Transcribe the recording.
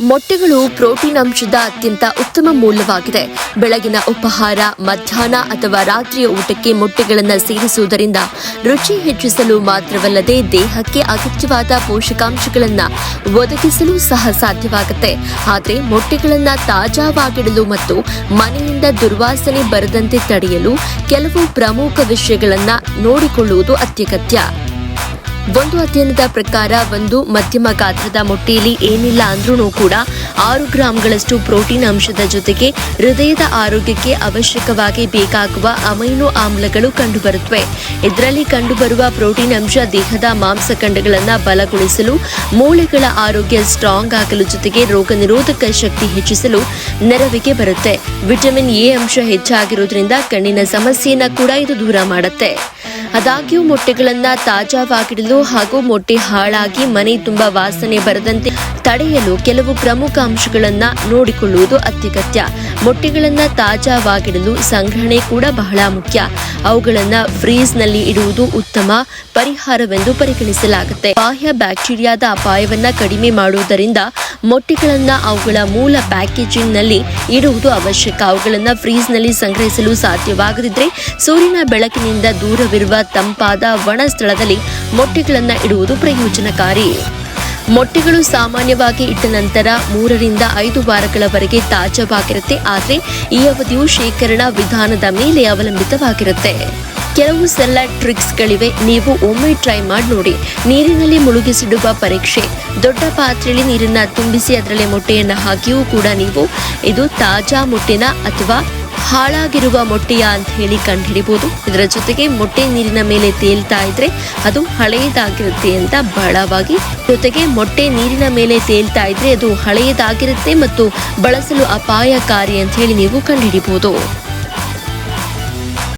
ಮೊಟ್ಟೆಗಳು ಪ್ರೋಟೀನ್ ಅಂಶದ ಅತ್ಯಂತ ಉತ್ತಮ ಮೂಲವಾಗಿದೆ. ಬೆಳಗಿನ ಉಪಹಾರ, ಮಧ್ಯಾಹ್ನ ಅಥವಾ ರಾತ್ರಿಯ ಊಟಕ್ಕೆ ಮೊಟ್ಟೆಗಳನ್ನು ಸೇರಿಸುವುದರಿಂದ ರುಚಿ ಹೆಚ್ಚಿಸಲು ಮಾತ್ರವಲ್ಲದೆ ದೇಹಕ್ಕೆ ಅಗತ್ಯವಾದ ಪೋಷಕಾಂಶಗಳನ್ನು ಒದಗಿಸಲು ಸಹ ಸಾಧ್ಯವಾಗುತ್ತೆ. ಆದರೆ ಮೊಟ್ಟೆಗಳನ್ನು ತಾಜಾವಾಗಿಡಲು ಮತ್ತು ಮನೆಯಿಂದ ದುರ್ವಾಸನೆ ಬರದಂತೆ ತಡೆಯಲು ಕೆಲವು ಪ್ರಮುಖ ವಿಷಯಗಳನ್ನು ನೋಡಿಕೊಳ್ಳುವುದು ಅತ್ಯಗತ್ಯ. ಒಂದು ಅಧ್ಯಯನದ ಪ್ರಕಾರ ಒಂದು ಮಧ್ಯಮ ಗಾತ್ರದ ಮೊಟ್ಟೆಯಲ್ಲಿ ಏನಿಲ್ಲ ಅಂದ್ರೂ ಕೂಡ ಆರು ಗ್ರಾಂಗಳಷ್ಟು ಪ್ರೋಟೀನ್ ಅಂಶದ ಜೊತೆಗೆ ಹೃದಯದ ಆರೋಗ್ಯಕ್ಕೆ ಅವಶ್ಯಕವಾಗಿ ಬೇಕಾಗುವ ಅಮೈನೋ ಆಮ್ಲಗಳು ಕಂಡುಬರುತ್ತವೆ. ಇದರಲ್ಲಿ ಕಂಡುಬರುವ ಪ್ರೋಟೀನ್ ಅಂಶ ದೇಹದ ಮಾಂಸಖಂಡಗಳನ್ನು ಬಲಗೊಳಿಸಲು, ಮೂಳೆಗಳ ಆರೋಗ್ಯ ಸ್ಟ್ರಾಂಗ್ ಆಗಲು ಜೊತೆಗೆ ರೋಗ ನಿರೋಧಕ ಶಕ್ತಿ ಹೆಚ್ಚಿಸಲು ನೆರವಿಗೆ ಬರುತ್ತೆ. ವಿಟಮಿನ್ ಎ ಅಂಶ ಹೆಚ್ಚಾಗಿರೋದ್ರಿಂದ ಕಣ್ಣಿನ ಸಮಸ್ಯೆಯನ್ನು ಕೂಡ ಇದು ದೂರ ಮಾಡುತ್ತೆ. ಆದಾಗ್ಯೂ ಮೊಟ್ಟೆಗಳನ್ನು ತಾಜಾವಾಗಿಡಲು ಹಾಗೂ ಮೊಟ್ಟೆ ಹಾಳಾಗಿ ಮನೆ ತುಂಬಾ ವಾಸನೆ ಬರದಂತೆ ತಡೆಯಲು ಕೆಲವು ಪ್ರಮುಖ ಅಂಶಗಳನ್ನ ನೋಡಿಕೊಳ್ಳುವುದು ಅತ್ಯಗತ್ಯ. ಮೊಟ್ಟೆಗಳನ್ನ ತಾಜಾವಾಗಿಡಲು ಸಂಗ್ರಹಣೆ ಕೂಡ ಬಹಳ ಮುಖ್ಯ. ಅವುಗಳನ್ನ ಫ್ರೀಜ್ನಲ್ಲಿ ಇಡುವುದು ಉತ್ತಮ ಪರಿಹಾರವೆಂದು ಪರಿಗಣಿಸಲಾಗುತ್ತೆ. ಬಾಹ್ಯ ಬ್ಯಾಕ್ಟೀರಿಯಾದ ಅಪಾಯವನ್ನ ಕಡಿಮೆ ಮಾಡುವುದರಿಂದ ಮೊಟ್ಟೆಗಳನ್ನ ಅವುಗಳ ಮೂಲ ಪ್ಯಾಕೇಜಿಂಗ್ನಲ್ಲಿ ಇಡುವುದು ಅವಶ್ಯಕ. ಅವುಗಳನ್ನ ಫ್ರೀಜ್ನಲ್ಲಿ ಸಂಗ್ರಹಿಸಲು ಸಾಧ್ಯವಾಗದಿದ್ರೆ ಸೂರ್ಯನ ಬೆಳಕಿನಿಂದ ದೂರವಿರುವ ತಂಪಾದ ಒಣ ಸ್ಥಳದಲ್ಲಿ ಮೊಟ್ಟೆಗಳನ್ನ ಇಡುವುದು ಪ್ರಯೋಜನಕಾರಿ. ಮೊಟ್ಟೆಗಳು ಸಾಮಾನ್ಯವಾಗಿ ಇಟ್ಟ ನಂತರ ಮೂರರಿಂದ ಐದು ವಾರಗಳವರೆಗೆ ತಾಜಾವಾಗಿರುತ್ತೆ. ಆದರೆ ಈ ಅವಧಿಯು ಶೇಖರಣಾ ವಿಧಾನದ ಮೇಲೆ ಅವಲಂಬಿತವಾಗಿರುತ್ತೆ. ಕೆಲವು ಸರಳ ಟ್ರಿಕ್ಸ್ಗಳಿವೆ ನೀವು ಒಮ್ಮೆ ಟ್ರೈ ಮಾಡಿ ನೋಡಿ. ನೀರಿನಲ್ಲಿ ಮುಳುಗಿಸಿಡುವ ಪರೀಕ್ಷೆ. ದೊಡ್ಡ ಪಾತ್ರೆಯಲ್ಲಿ ನೀರನ್ನು ತುಂಬಿಸಿ ಅದರಲ್ಲಿ ಮೊಟ್ಟೆಯನ್ನು ಹಾಕಿಯೂ ಕೂಡ ನೀವು. ಇದು ತಾಜಾ ಮೊಟ್ಟೆನ ಅಥವಾ ಹಾಳಾಗಿರುವ ಮೊಟ್ಟೆಯ ಅಂತ ಹೇಳಿ ಕಂಡುಹಿಡಿಬಹುದು ಇದರ ಜೊತೆಗೆ ಮೊಟ್ಟೆ ನೀರಿನ ಮೇಲೆ ತೇಲ್ತಾ ಇದ್ರೆ ಅದು ಹಳೆಯದಾಗಿರುತ್ತೆ ಅಂತ ಬಹಳವಾಗಿ. ಜೊತೆಗೆ ಮೊಟ್ಟೆ ನೀರಿನ ಮೇಲೆ ತೇಲ್ತಾ ಇದ್ರೆ ಅದು ಹಳೆಯದಾಗಿರುತ್ತೆ ಮತ್ತು ಬಳಸಲು ಅಪಾಯಕಾರಿ ಅಂತ ಹೇಳಿ ನೀವು ಕಂಡುಹಿಡಿಬಹುದು